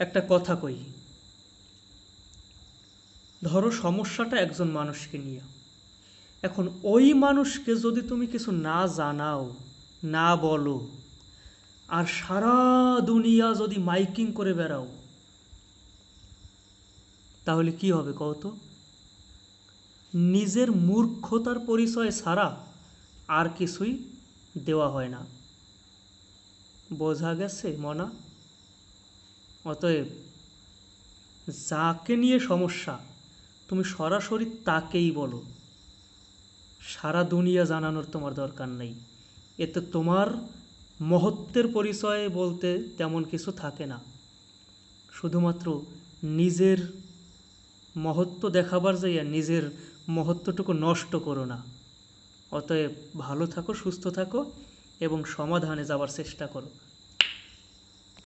একটা কথা কই। ধরো সমস্যাটা একজন মানুষকে নিয়ে। এখন ওই মানুষকে যদি তুমি কিছু না জানাও, না বলো, আর সারা দুনিয়া যদি মাইকিং করে বেড়াও, তাহলে কি হবে কত নিজের মূর্খতার পরিচয় ছাড়া আর কিছুই দেওয়া হয় না। বোঝা গেছে, মনা? অতএব যাকে নিয়ে সমস্যা, তুমি সরাসরি তাকেই বলো। সারা দুনিয়া জানানোর তোমার দরকার নেই। এতে তোমার মহত্বের পরিচয় বলতে তেমন কিছু থাকে না। শুধুমাত্র নিজের মহত্ব দেখাবার যাইয়া নিজের মহত্বটুকু নষ্ট করো না। অতএব ভালো থাকো, সুস্থ থাকো এবং সমাধানে যাওয়ার চেষ্টা করো।